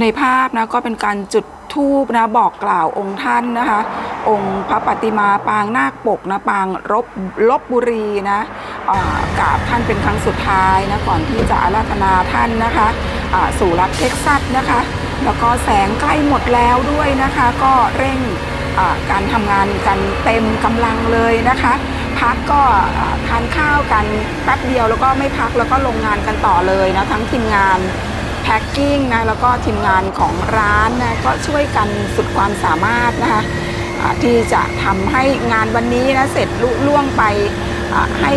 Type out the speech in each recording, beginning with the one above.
ในภาพนะก็เป็นการจุดธูปนะบอกกล่าวองค์ท่านนะคะ องค์พระปฏิมาปางนาคปกนะปางรบลบบุรีนะกราบท่านเป็นครั้งสุดท้ายนะก่อนที่จะอาราธนาท่านนะคะสู่รัฐเท็กซัสนะคะ แล้วก็แสงใกล้หมดแล้วด้วยนะคะ ก็เร่งการทำงานกันเต็มกำลังเลยนะคะ พักก็ทานข้าวกันแป๊บเดียวแล้วก็ไม่พักแล้วก็ลงงานกันต่อเลยนะทั้งทีมงาน แพ็คกิ้งนะแล้วก็ทีมงานของร้านนะก็ช่วยกันสุดความสามารถนะคะที่จะทำให้งานวันนี้นะเสร็จลุล่วงไปให้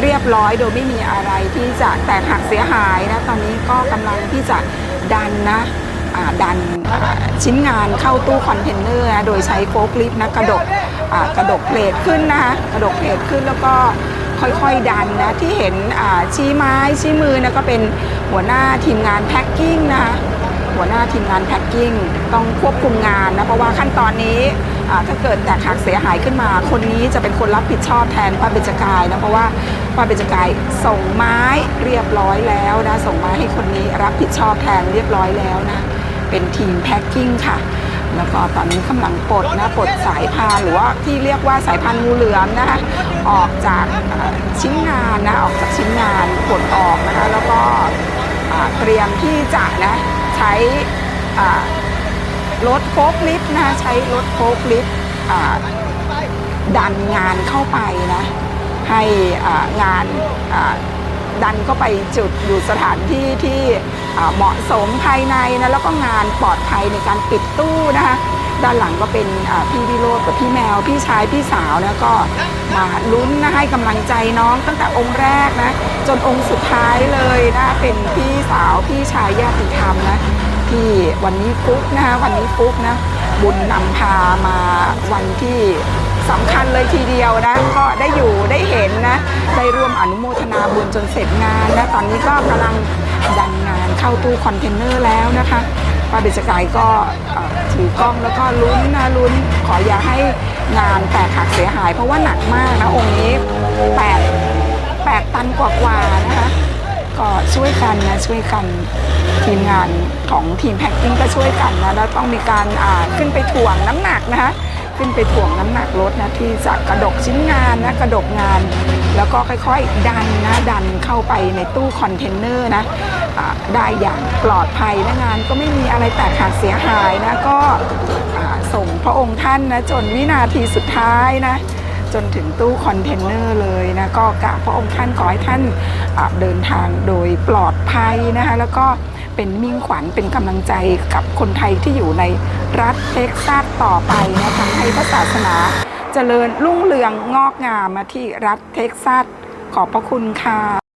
เรียบร้อยโดยไม่มีอะไรที่จะแตกหักเสียหายนะตอนนี้ก็กำลังที่จะดันนะดันชิ้นงานเข้าตู้คอนเทนเนอร์โดยใช้โฟล์คลิฟต์นะกระดกกระดกเพลทขึ้นนะคะกระดกเพลทขึ้นแล้วก็ ค่อยๆดันนะที่เห็นชี้ไม้ชี้มือนะก็เป็นหัวหน้าทีมงานแพ็คกิ้งนะหัวหน้าทีมงานแพ็คกิ้งต้องควบคุมงานนะเพราะว่าขั้นตอนนี้ถ้าเกิดแตกหักเสียหายขึ้นมา คนนี้จะเป็นคนรับผิดชอบแทนป้าเบญจกายนะเพราะว่าป้าเบญจกายส่งไม้เรียบร้อยแล้วนะส่งไม้ให้คนนี้รับผิดชอบแทนเรียบร้อยแล้วนะเป็นทีมแพ็คกิ้งค่ะ แล้วก็ตอนนี้กำลังปลดนะปลดสายพานหรือว่าที่เรียกว่าสายพานงูเหลือมนะคะออกจากชิ้นงานนะออกจากชิ้นงานปลดออกนะคะแล้วก็เตรียมที่จะนะใช้รถโฟล์คลิฟต์นะใช้รถโฟล์คลิฟต์ดันงานเข้าไปนะให้งานอ ดันเข้าไปจุดอยู่สถานที่ที่เหมาะสมภายในนะแล้วก็งานปลอดภัยในการปิดตู้นะคะด้านหลังก็เป็นอ่พี่วิโรจน์กับพี่แมว พี่ชาย พี่สาวนะก็มาลุ้นนะให้กำลังใจน้องตั้งแต่องค์แรกนะ จนองค์สุดท้ายเลยนะเป็นพี่สาวพี่ชายญาติธรรมนะที่วันนี้ฟุกนะคะวันนี้ฟุกนะบุญนำพามาวันที่ สำคัญเลยทีเดียวนะ ก็ได้อยู่ได้เห็นนะ ได้ร่วมอนุโมทนาบุญจนเสร็จงานนะ ตอนนี้ก็กำลังดันงานเข้าตู้คอนเทนเนอร์แล้วนะคะป้าเบญจกายก็ถือกล้องแล้วก็ลุ้นนะลุ้นขออย่าให้งานแตกหักเสียหาย เพราะว่าหนักมากนะองค์นี้แปดแปดตันกว่าๆนะคะก็ช่วยกันนะช่วยกันทีมงานของทีมแพ็คกิ้งก็ช่วยกันนะแล้วต้องมีการขึ้นไปถ่วงน้ำหนักนะคะ ขึ้นไปถ่วงน้ำหนักรถนะที่จะกระดกชิ้นงานนะกระดกงาน แล้วก็ค่อยๆดันนะดันเข้าไปในตู้คอนเทนเนอร์นะได้อย่างปลอดภัยนะงาน ก็ไม่มีอะไรแตกหักเสียหายนะก็ส่งพระองค์ท่านนะจนวินาทีสุดท้ายนะจนถึงตู้คอนเทนเนอร์เลยนะก็กราบพระองค์ท่านขอให้ท่านเดินทางโดยปลอดภัยนะคะแล้วก็ เป็นมิ่งขวัญเป็นกำลังใจกับคนไทยที่อยู่ในรัฐเท็กซัสต่อไปนะทำให้พระศาสนาเจริญรุ่งเรืองงอกงามมาที่รัฐเท็กซัสขอบพระคุณค่ะ